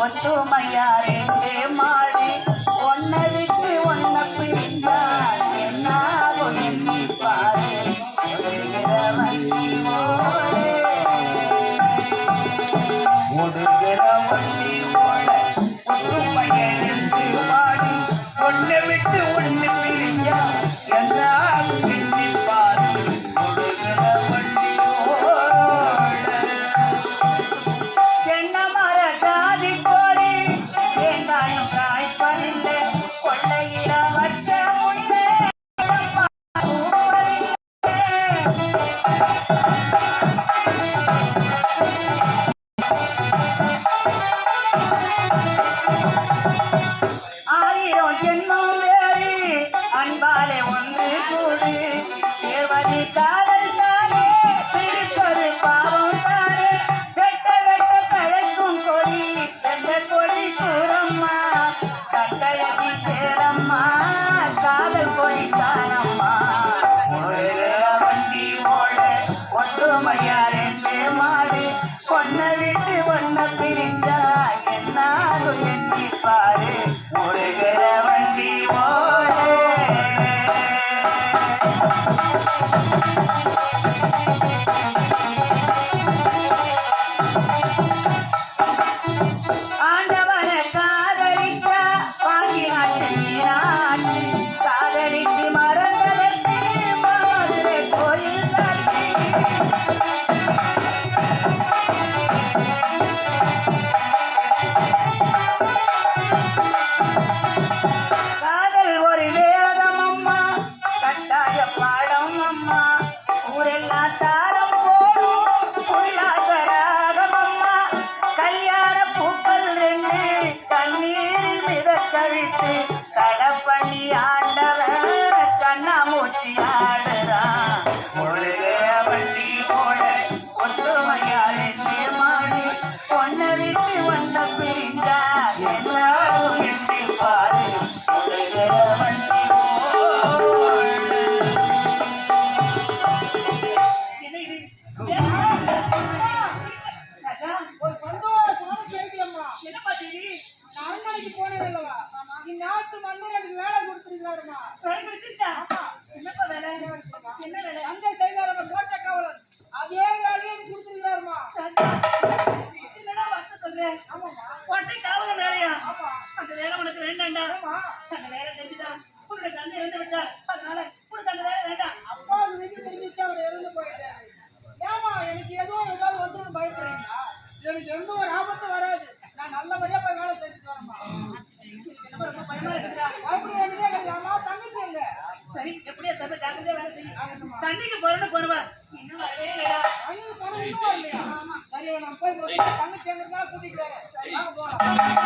ஒற்றுமையாரே மாடி ஒன்னடி चिंता என்னப்பா திதி அரண்மனைக்கு போனது அல்லவா இந்நாட்டு மன்னர் எனக்கு வேலை கொடுத்துருக்காருமா வேலை என்னப்பா வேலை? என்ன வேலை? அங்கே செய்தார் அவர் கோட்டை காவலன். அதே வேலையை எனக்கு கொடுத்துருக்காருமா என்னடா வார்த்தை சொல்றேன் ஆமாம்மா. கோட்டை காவலன் வேலையா? அந்த வேலை உனக்கு வேண்டாண்டா? ஆமா. அந்த வேலை செஞ்சுதான். உன்னோட தந்தை இறந்து விட்டார் அதனால Ah!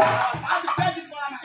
பார்த்து பேசி போலாம்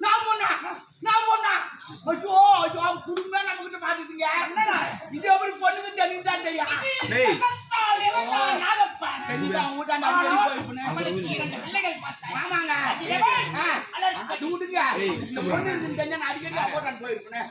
நான் போனா நான் போனா. ஐயோ ஐயோ நம்ம கிட்ட பாத்துட்டீங்க இது எப்படி பொண்ணுக்கு தெரியுதான் தெரியா டேய் தெரியுதான் இந்த பொண்ணு அடிக்கடி போட்டான் போயிருப்பேன்